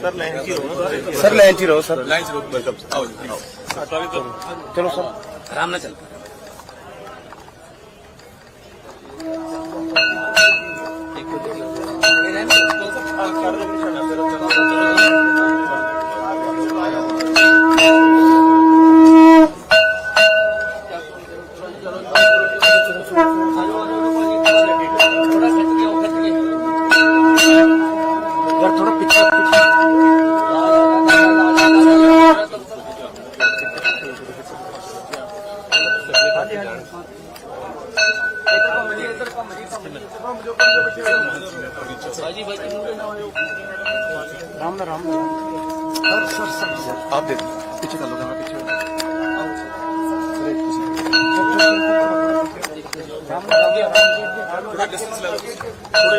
Sir line 'ਚ ਹੀ ਰਹੋ sir. Line ਚ ਰੁਕ ਵੈਲਕਮ ਆਓ ਜੀ ਆਓ। ਚਲੋ ਸਰ। ਆਰਾਮ ਨਾਲ ਚੱਲ। ਯਾਰ ਰਾਮ ਨਾਲ ਰਾਮ ਨਾਲ ਸਰ ਸਰ ਸਰ ਸਰ ਆਪ ਦੇ ਪਿੱਛੇ ਕਰ ਲੋ ਕੈਮਰਾ ਪਿੱਛੇ ਥੋੜਾ ਡਿਸਟੈਂਸ ਲੈ ਲਓ ਥੋੜਾ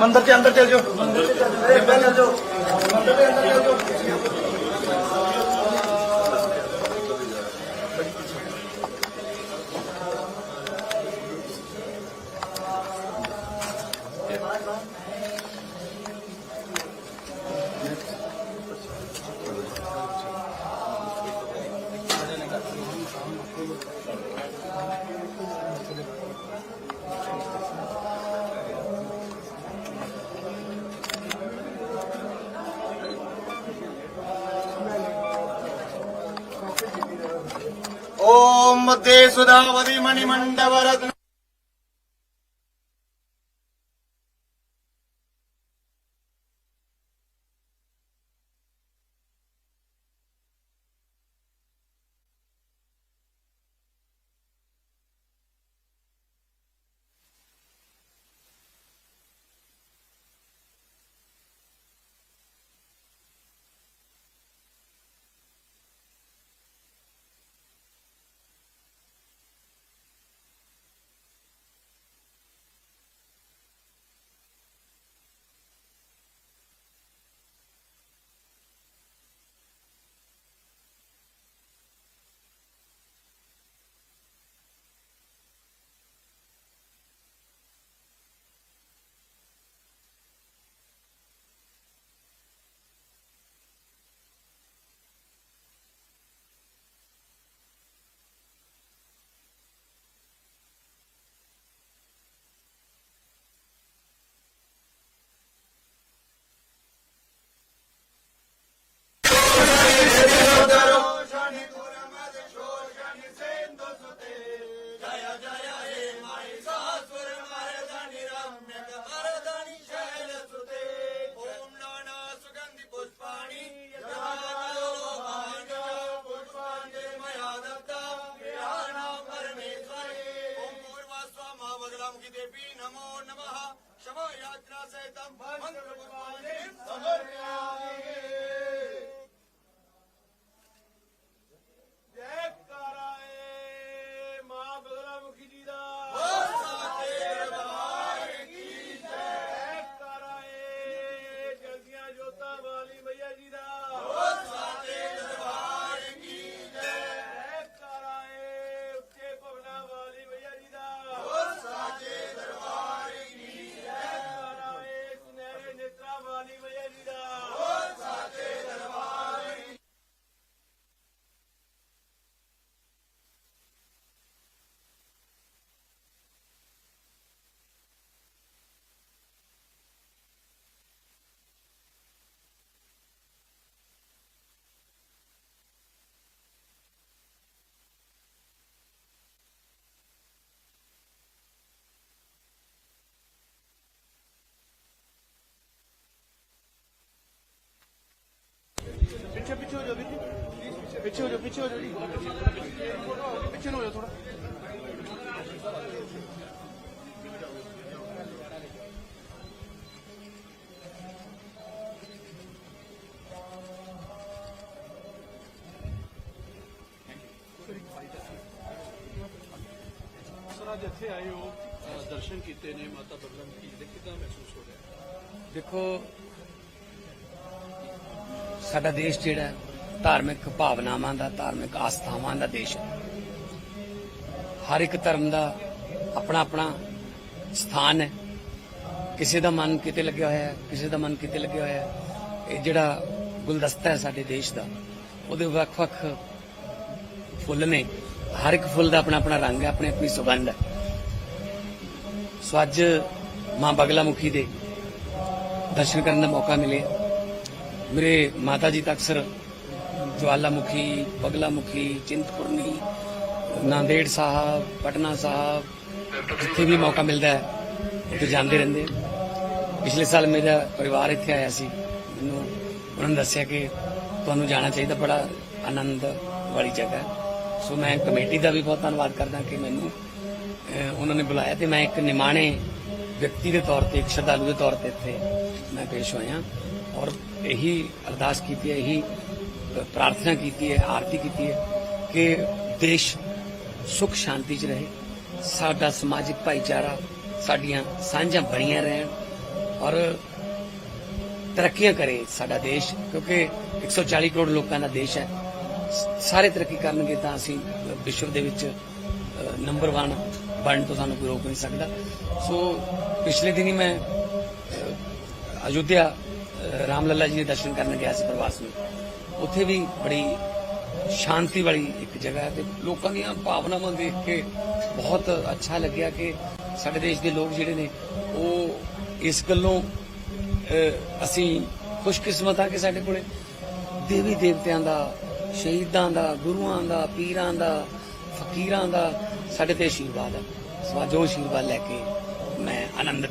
ਮੰਦਿਰ ਦੇ ਅੰਦਰ ਚਲ ਜਾਓ। ਮੰਦਿਰ ਦੇ ਅੰਦਰ ਚਲ ਜਾਓ। ਮੰਦਿਰ ਦੇ ਅੰਦਰ ਚਲ ਜਾਓ ఓం మధ్యే సుధావతి మణిమండవరత్న Mantra ਪਿੱਛੇ ਹੋ ਜਾਓ ਪਿੱਛੇ ਹੋ ਜਾਓ ਜੀ। ਪਿੱਛੇ ਨੂੰ ਹੋ ਜਾਓ ਥੋੜਾ ਸਰ ਅੱਜ ਇੱਥੇ ਆਏ ਹੋ। ਦਰਸ਼ਨ ਕੀਤੇ ਨੇ ਮਾਤਾ ਬਗਲਾ ਮੁਖੀ ਜੀ। ਦੇ ਕਿੱਦਾਂ ਮਹਿਸੂਸ ਹੋ ਰਿਹਾ? ਦੇਖੋ ਸਾਡਾ ਦੇਸ਼ ਜਿਹੜਾ ਧਾਰਮਿਕ ਭਾਵਨਾਵਾਂ ਦਾ, ਧਾਰਮਿਕ ਆਸਥਾਵਾਂ ਦਾ ਦੇਸ਼ ਹੈ। ਹਰ ਇੱਕ ਧਰਮ ਦਾ ਆਪਣਾ ਆਪਣਾ ਸਥਾਨ ਹੈ। ਕਿਸੇ ਦਾ ਮਨ ਕਿਤੇ ਲੱਗਿਆ ਹੋਇਆ ਹੈ, ਕਿਸੇ ਦਾ ਮਨ ਕਿਤੇ ਲੱਗਿਆ ਹੋਇਆ ਹੈ। ਇਹ ਜਿਹੜਾ ਗੁਲਦਸਤਾ ਹੈ ਸਾਡੇ ਦੇਸ਼ ਦਾ, ਉਹਦੇ ਵੱਖ-ਵੱਖ ਫੁੱਲ ਨੇ। ਹਰ ਇੱਕ ਫੁੱਲ ਦਾ ਆਪਣਾ ਆਪਣਾ ਰੰਗ ਹੈ, ਆਪਣੀ ਆਪਣੀ ਸੁਗੰਧ ਹੈ। ਸੋ ਅੱਜ ਮਾਂ ਬਗਲਾ ਮੁਖੀ ਦੇ ਦਰਸ਼ਨ ਕਰਨ ਦਾ ਮੌਕਾ ਮਿਲਿਆ। ਮੇਰੇ ਮਾਤਾ ਜੀ ਤਾਂ ਅਕਸਰ ਜਵਾਲਾਮੁਖੀ, ਬਗਲਾਮੁਖੀ, ਚਿੰਤਪੁਰਨੀ, ਨਾਂਦੇੜ ਸਾਹਿਬ, ਪਟਨਾ ਸਾਹਿਬ, ਜਿੱਥੇ ਵੀ ਮੌਕਾ ਮਿਲਦਾ ਹੈ, ਉੱਥੇ ਜਾਂਦੇ ਰਹਿੰਦੇ ਪਿਛਲੇ ਸਾਲ ਮੇਰਾ ਪਰਿਵਾਰ ਇੱਥੇ ਆਇਆ ਸੀ। ਮੈਨੂੰ ਉਹਨਾਂ ਨੇ ਦੱਸਿਆ ਕਿ ਤੁਹਾਨੂੰ ਜਾਣਾ ਚਾਹੀਦਾ, ਬੜਾ ਆਨੰਦ ਵਾਲੀ ਜਗ੍ਹਾ ਸੋ ਮੈਂ ਕਮੇਟੀ ਦਾ ਵੀ ਬਹੁਤ ਧੰਨਵਾਦ ਕਰਦਾ ਕਿ ਮੈਨੂੰ ਉਹਨਾਂ ਨੇ ਬੁਲਾਇਆ ਤੇ ਮੈਂ ਇੱਕ ਨਿਮਾਣੇ ਵਿਅਕਤੀ ਦੇ ਤੌਰ ਤੇ, ਇੱਕ ਸ਼ਰਧਾਲੂ ਦੇ ਤੌਰ ਤੇ ਇੱਥੇ ਮੈਂ ਪੇਸ਼ ਹੋਇਆ। ਔਰ ਇਹੀ ਅਰਦਾਸ ਕੀਤੀ ਹੈ, ਇਹੀ ਪ੍ਰਾਰਥਨਾ ਕੀਤੀ ਹੈ ਆਰਤੀ ਕੀਤੀ ਹੈ ਕਿ ਦੇਸ਼ ਸੁਖ ਸ਼ਾਂਤੀ 'ਚ ਰਹੇ ਸਾਡਾ ਸਮਾਜਿਕ ਭਾਈਚਾਰਾ ਸਾਡੀਆਂ ਸਾਂਝਾਂ ਬਣੀਆਂ ਰਹਿਣ ਔਰ ਤਰੱਕੀਆਂ ਕਰੇ ਸਾਡਾ ਦੇਸ਼ ਕਿਉਂਕਿ 140 ਕਰੋੜ ਲੋਕਾਂ ਦਾ ਦੇਸ਼ ਹੈ। ਸਾਰੇ ਤਰੱਕੀ ਕਰਨਗੇ ਤਾਂ ਅਸੀਂ ਵਿਸ਼ਵ ਦੇ ਵਿੱਚ ਨੰਬਰ 1 ਬਣਨ ਤੋਂ ਸਾਨੂੰ ਕੋਈ ਰੋਕ ਨਹੀਂ ਸਕਦਾ। ਸੋ ਪਿਛਲੇ ਦਿਨੀ ਮੈਂ ਅ, ਅਯੁੱਧਿਆ ਰਾਮ ਲੱਲਾ ਜੀ ਦੇ ਦਰਸ਼ਨ ਕਰਨ ਗਿਆ ਸੀ ਪ੍ਰਵਾਸ ਨੂੰ। ਉੱਥੇ ਵੀ ਬੜੀ ਸ਼ਾਂਤੀ ਵਾਲੀ ਇੱਕ ਜਗ੍ਹਾ ਹੈ ਤੇ ਲੋਕਾਂ ਦੀਆਂ ਭਾਵਨਾਵਾਂ ਦੇਖ ਕੇ ਬਹੁਤ ਅੱਛਾ ਲੱਗਿਆ ਕਿ ਸਾਡੇ ਦੇਸ਼ ਦੇ ਲੋਕ ਜਿਹੜੇ ਨੇ, ਉਹ ਇਸ ਗੱਲੋਂ ਅਸੀਂ ਖੁਸ਼ਕਿਸਮਤ ਆ ਕਿ ਸਾਡੇ ਕੋਲੇ ਦੇਵੀ ਦੇਵਤਿਆਂ ਦਾ, ਸ਼ਹੀਦਾਂ ਦਾ, ਗੁਰੂਆਂ ਦਾ, ਪੀਰਾਂ ਦਾ, ਫਕੀਰਾਂ ਦਾ ਸਾਡੇ ਤੇ ਆਸ਼ੀਰਵਾਦ ਹੈ। ਸੋ ਅੱਜ ਉਹ ਆਸ਼ੀਰਵਾਦ ਲੈ ਕੇ ਮੈਂ ਆਨੰਦਿਤ